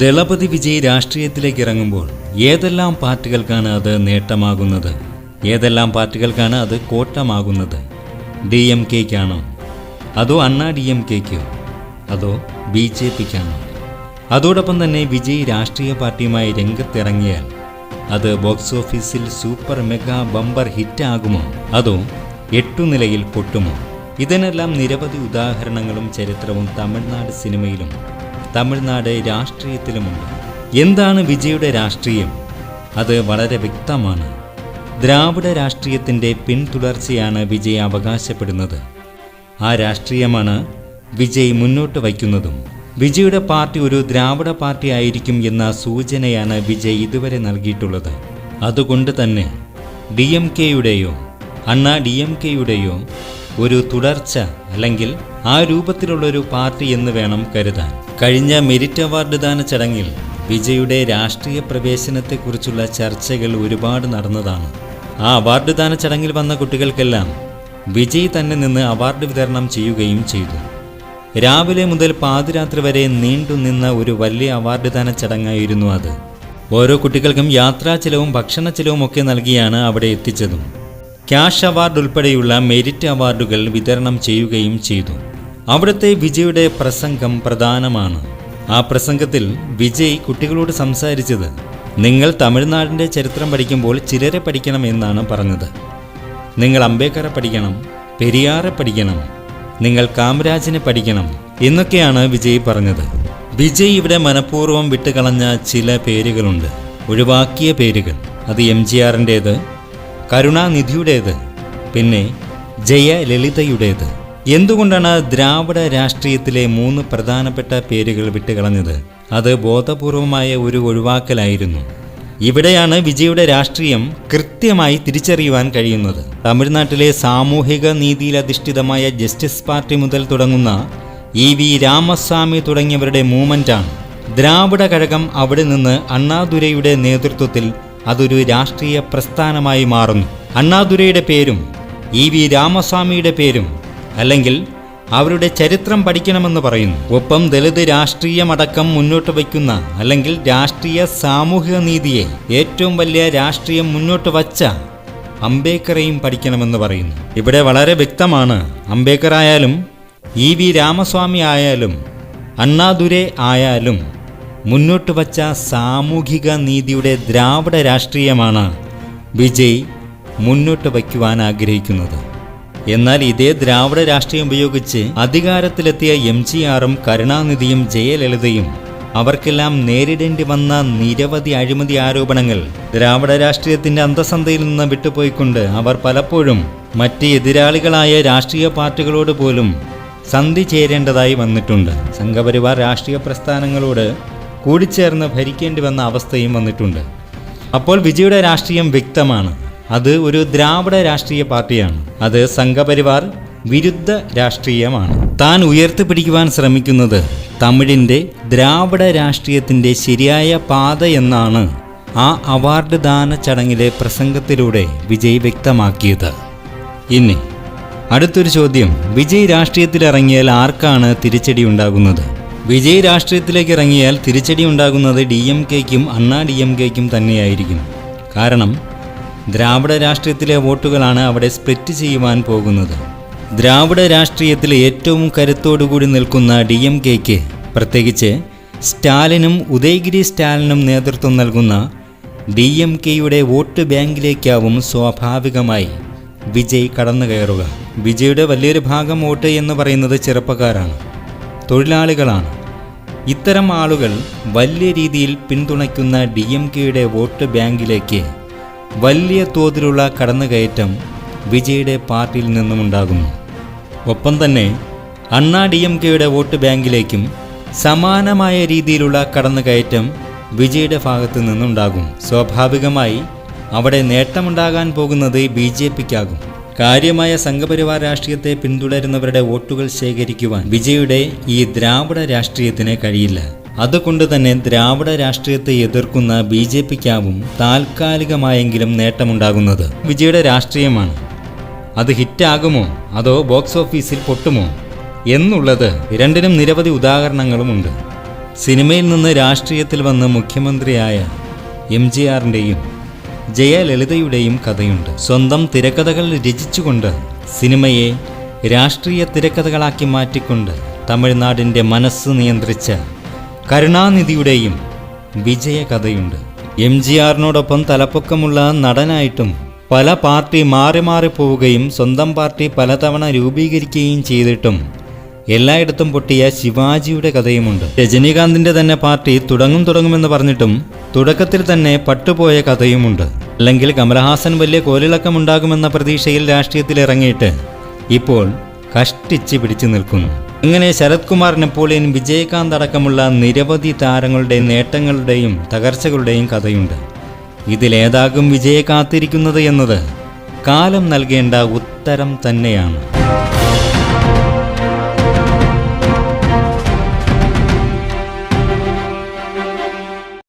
ദളപതി വിജയ് രാഷ്ട്രീയത്തിലേക്ക് ഇറങ്ങുമ്പോൾ ഏതെല്ലാം പാർട്ടികൾക്കാണ് അത് നേട്ടമാകുന്നത്? ഏതെല്ലാം പാർട്ടികൾക്കാണ് അത് കോട്ടമാകുന്നത്? ഡി എം കെക്കാണോ അതോ അണ്ണാ ഡി എം കെക്കോ അതോ ബി ജെ പിക്കാണോ? അതോടൊപ്പം തന്നെ വിജയ് രാഷ്ട്രീയ പാർട്ടിയുമായി രംഗത്തിറങ്ങിയാൽ അത് ബോക്സ് ഓഫീസിൽ സൂപ്പർ മെഗാ ബമ്പർ ഹിറ്റാകുമോ? അതോ എട്ടുനിലയിൽ പൊട്ടുമോ? ഇതിനെല്ലാം നിരവധി ഉദാഹരണങ്ങളും ചരിത്രവും തമിഴ്നാട് സിനിമയിലും തമിഴ്നാട് രാഷ്ട്രീയത്തിലുമുണ്ട്. എന്താണ് വിജയുടെ രാഷ്ട്രീയം? അത് വളരെ വ്യക്തമാണ്. ദ്രാവിഡ രാഷ്ട്രീയത്തിന്റെ പിന്തുടർച്ചയാണ് വിജയ് അവകാശപ്പെടുന്നത്. ആ രാഷ്ട്രീയമാണ് വിജയ് മുന്നോട്ട് വയ്ക്കുന്നതും. വിജയുടെ പാർട്ടി ഒരു ദ്രാവിഡ പാർട്ടി ആയിരിക്കും എന്ന സൂചനയാണ് വിജയ് ഇതുവരെ നൽകിയിട്ടുള്ളത്. അതുകൊണ്ട് തന്നെ ഡി എം കെയുടെയോ അണ്ണാ ഡി എം കെയുടെയോ ഒരു തുടർച്ച അല്ലെങ്കിൽ ആ രൂപത്തിലുള്ളൊരു പാർട്ടി എന്ന് വേണം കരുതാൻ. കഴിഞ്ഞ മെരിറ്റ് അവാർഡ് ദാന ചടങ്ങിൽ വിജയുടെ രാഷ്ട്രീയ പ്രവേശനത്തെക്കുറിച്ചുള്ള ചർച്ചകൾ ഒരുപാട് നടന്നതാണ്. ആ അവാർഡ് ദാന ചടങ്ങിൽ വന്ന കുട്ടികൾക്കെല്ലാം വിജയ് തന്നെ നിന്ന് അവാർഡ് വിതരണം ചെയ്യുകയും ചെയ്തു. രാവിലെ മുതൽ പാതിരാത്രി വരെ നീണ്ടു നിന്ന ഒരു വലിയ അവാർഡ് ദാന ചടങ്ങായിരുന്നു അത്. ഓരോ കുട്ടികൾക്കും യാത്രാ ചിലവും ഭക്ഷണ ചിലവും ഒക്കെ നൽകിയാണ് അവിടെ എത്തിച്ചതും. ക്യാഷ് അവാർഡ് ഉൾപ്പെടെയുള്ള മെരിറ്റ് അവാർഡുകൾ വിതരണം ചെയ്യുകയും ചെയ്തു. അവിടുത്തെ വിജയുടെ പ്രസംഗം പ്രധാനമാണ്. ആ പ്രസംഗത്തിൽ വിജയ് കുട്ടികളോട് സംസാരിച്ചത് നിങ്ങൾ തമിഴ്നാടിന്റെ ചരിത്രം പഠിക്കുമ്പോൾ ചിലരെ പഠിക്കണം എന്നാണ് പറഞ്ഞത്. നിങ്ങൾ അംബേദ്കറെ പഠിക്കണം പെരിയാറെ പഠിക്കണം നിങ്ങൾ കാമരാജിനെ പഠിക്കണം എന്നൊക്കെയാണ് വിജയ് പറഞ്ഞത്. വിജയ് ഇവിടെ മനഃപൂർവം വിട്ടുകളഞ്ഞ ചില പേരുകളുണ്ട്. ഒഴിവാക്കിയ പേരുകൾ. അത് എം ജി ആറിന്റേത് കരുണാനിധിയുടേത് പിന്നെ ജയലളിതയുടേത്. എന്തുകൊണ്ടാണ് ദ്രാവിഡ രാഷ്ട്രീയത്തിലെ മൂന്ന് പ്രധാനപ്പെട്ട പേരുകൾ വിട്ടുകളഞ്ഞത്? അത് ബോധപൂർവമായ ഒരു ഒഴിവാക്കലായിരുന്നു. ഇവിടെയാണ് വിജയുടെ രാഷ്ട്രീയം കൃത്യമായി തിരിച്ചറിയുവാൻ കഴിയുന്നത്. തമിഴ്നാട്ടിലെ സാമൂഹിക നീതിയിലധിഷ്ഠിതമായ ജസ്റ്റിസ് പാർട്ടി മുതൽ തുടങ്ങുന്ന ഇ വി രാമസ്വാമി തുടങ്ങിയവരുടെ മൂവ്മെന്റാണ്. ദ്രാവിഡ കഴകം അവിടെ നിന്ന് അണ്ണാദുരൈയുടെ നേതൃത്വത്തിൽ അതൊരു രാഷ്ട്രീയ പ്രസ്ഥാനമായി മാറുന്നു. അണ്ണാദുരൈയുടെ പേരും ഇ വി രാമസ്വാമിയുടെ പേരും അല്ലെങ്കിൽ അവരുടെ ചരിത്രം പഠിക്കണമെന്ന് പറയുന്നു. ഒപ്പം ദളിത് രാഷ്ട്രീയമടക്കം മുന്നോട്ട് വയ്ക്കുന്ന അല്ലെങ്കിൽ രാഷ്ട്രീയ സാമൂഹിക നീതിയെ ഏറ്റവും വലിയ രാഷ്ട്രീയം മുന്നോട്ട് വച്ച അംബേദ്കറേയും പഠിക്കണമെന്ന് പറയുന്നു. ഇവിടെ വളരെ വ്യക്തമാണ് അംബേദ്കർ ആയാലും ഇ വി രാമസ്വാമി ആയാലും അണ്ണാദുരെ ആയാലും മുന്നോട്ട് വച്ച സാമൂഹിക നീതിയുടെ ദ്രാവിഡ രാഷ്ട്രീയമാണ് വിജയ് മുന്നോട്ട് വയ്ക്കുവാൻ ആഗ്രഹിക്കുന്നത്. എന്നാൽ ഇതേ ദ്രാവിഡ രാഷ്ട്രീയം ഉപയോഗിച്ച് അധികാരത്തിലെത്തിയ എം ജി ആറും കരുണാനിധിയും ജയലളിതയും. അവർക്കെല്ലാം നേരിടേണ്ടി വന്ന നിരവധി അഴിമതി ആരോപണങ്ങൾ ദ്രാവിഡ രാഷ്ട്രീയത്തിന്റെ അന്തസന്ധയിൽ നിന്ന് വിട്ടുപോയിക്കൊണ്ട് അവർ പലപ്പോഴും മറ്റ് എതിരാളികളായ രാഷ്ട്രീയ പാർട്ടികളോട് പോലും സന്ധി ചേരേണ്ടതായി വന്നിട്ടുണ്ട്. സംഘപരിവാർ രാഷ്ട്രീയ പ്രസ്ഥാനങ്ങളോട് കൂടിച്ചേർന്ന് ഭരിക്കേണ്ടി വന്ന അവസ്ഥയും വന്നിട്ടുണ്ട്. അപ്പോൾ വിജയുടെ രാഷ്ട്രീയം വ്യക്തമാണ്. അത് ഒരു ദ്രാവിഡ രാഷ്ട്രീയ പാർട്ടിയാണ്. അത് സംഘപരിവാർ വിരുദ്ധ രാഷ്ട്രീയമാണ്. താൻ ഉയർത്തിപ്പിടിക്കുവാൻ ശ്രമിക്കുന്നത് തമിഴിന്റെ ദ്രാവിഡ രാഷ്ട്രീയത്തിന്റെ ശരിയായ പാത എന്നാണ് ആ അവാർഡ് ദാന ചടങ്ങിലെ പ്രസംഗത്തിലൂടെ വിജയ് വ്യക്തമാക്കിയത്. ഇനി അടുത്തൊരു ചോദ്യം. വിജയ് രാഷ്ട്രീയത്തിൽ ഇറങ്ങിയാൽ ആർക്കാണ് തിരിച്ചടി ഉണ്ടാകുന്നത്? വിജയ് രാഷ്ട്രീയത്തിലേക്ക് ഇറങ്ങിയാൽ തിരിച്ചടി ഉണ്ടാകുന്നത് ഡി എം കെക്കും അണ്ണാ ഡി എം കെക്കും തന്നെയായിരിക്കും. കാരണം ദ്രാവിഡ രാഷ്ട്രീയത്തിലെ വോട്ടുകളാണ് അവിടെ സ്പ്ലിറ്റ് ചെയ്യുവാൻ പോകുന്നത്. ദ്രാവിഡ രാഷ്ട്രീയത്തിൽ ഏറ്റവും കരുത്തോടുകൂടി നിൽക്കുന്ന ഡി എം കെക്ക് പ്രത്യേകിച്ച് സ്റ്റാലിനും ഉദയഗിരി സ്റ്റാലിനും നേതൃത്വം നൽകുന്ന ഡി എം കെയുടെ വോട്ട് ബാങ്കിലേക്കാവും സ്വാഭാവികമായി വിജയ് കടന്നു കയറുക വിജയുടെ വലിയൊരു ഭാഗം വോട്ട് എന്ന് പറയുന്നത് ചെറുപ്പക്കാരാണ് തൊഴിലാളികളാണ്. ഇത്തരം ആളുകൾ വലിയ രീതിയിൽ പിന്തുണയ്ക്കുന്ന ഡി എം കെയുടെ വോട്ട് ബാങ്കിലേക്ക് വലിയ തോതിലുള്ള കടന്നുകയറ്റം വിജയുടെ പാർട്ടിയിൽ നിന്നുമുണ്ടാകുന്നു. ഒപ്പം തന്നെ അണ്ണാ ഡി എം കെയുടെ വോട്ട് ബാങ്കിലേക്കും സമാനമായ രീതിയിലുള്ള കടന്നുകയറ്റം വിജയുടെ ഭാഗത്തു നിന്നുണ്ടാകും. സ്വാഭാവികമായി അവിടെ നേട്ടമുണ്ടാകാൻ പോകുന്നത് ബി ജെ പിക്കാകും. കാര്യമായ സംഘപരിവാർ രാഷ്ട്രീയത്തെ പിന്തുടരുന്നവരുടെ വോട്ടുകൾ ശേഖരിക്കുവാൻ വിജയുടെ ഈ ദ്രാവിഡ രാഷ്ട്രീയത്തിന് കഴിയില്ല. അതുകൊണ്ട് തന്നെ ദ്രാവിഡ രാഷ്ട്രീയത്തെ എതിർക്കുന്ന ബി ജെ പിക്കാവും താൽക്കാലികമായെങ്കിലും നേട്ടമുണ്ടാകുന്നത് വിജയുടെ രാഷ്ട്രീയമാണ്. അത് ഹിറ്റാകുമോ? അതോ ബോക്സ് ഓഫീസിൽ പൊട്ടുമോ? എന്നുള്ളത് രണ്ടിനും നിരവധി ഉദാഹരണങ്ങളുമുണ്ട്. സിനിമയിൽ നിന്ന് രാഷ്ട്രീയത്തിൽ വന്ന് മുഖ്യമന്ത്രിയായ എം ജി ആറിന്റെയും ജയലളിതയുടെയും കഥയുണ്ട്. സ്വന്തം തിരക്കഥകൾ രചിച്ചുകൊണ്ട് സിനിമയെ രാഷ്ട്രീയ തിരക്കഥകളാക്കി മാറ്റിക്കൊണ്ട് തമിഴ്നാടിന്റെ മനസ്സ് നിയന്ത്രിച്ച കരുണാനിധിയുടെയും വിജയകഥയുണ്ട്. എം ജി ആറിനോടൊപ്പം തലപ്പൊക്കമുള്ള നടനായിട്ടും പല പാർട്ടി മാറി മാറി പോവുകയും സ്വന്തം പാർട്ടി പലതവണ രൂപീകരിക്കുകയും ചെയ്തിട്ടും എല്ലായിടത്തും പൊട്ടിയ ശിവാജിയുടെ കഥയുമുണ്ട്. രജനീകാന്തിന്റെ തന്നെ പാർട്ടി തുടങ്ങും തുടങ്ങുമെന്ന് പറഞ്ഞിട്ടും തുടക്കത്തിൽ തന്നെ പട്ടുപോയ കഥയുമുണ്ട്. അല്ലെങ്കിൽ കമലഹാസൻ വലിയ കോലിളക്കമുണ്ടാകുമെന്ന പ്രതീക്ഷയിൽ രാഷ്ട്രീയത്തിൽ ഇറങ്ങിയിട്ട് ഇപ്പോൾ കഷ്ടിച്ച് പിടിച്ചു നിൽക്കുന്നു. അങ്ങനെ ശരത് കുമാർ നെപ്പോളിയൻ വിജയകാന്ത് അടക്കമുള്ള നിരവധി താരങ്ങളുടെ നേട്ടങ്ങളുടെയും തകർച്ചകളുടെയും കഥയുണ്ട്. ഇതിലേതാകും വിജയെ കാത്തിരിക്കുന്നത് എന്നത് കാലം നൽകേണ്ട ഉത്തരം തന്നെയാണ്.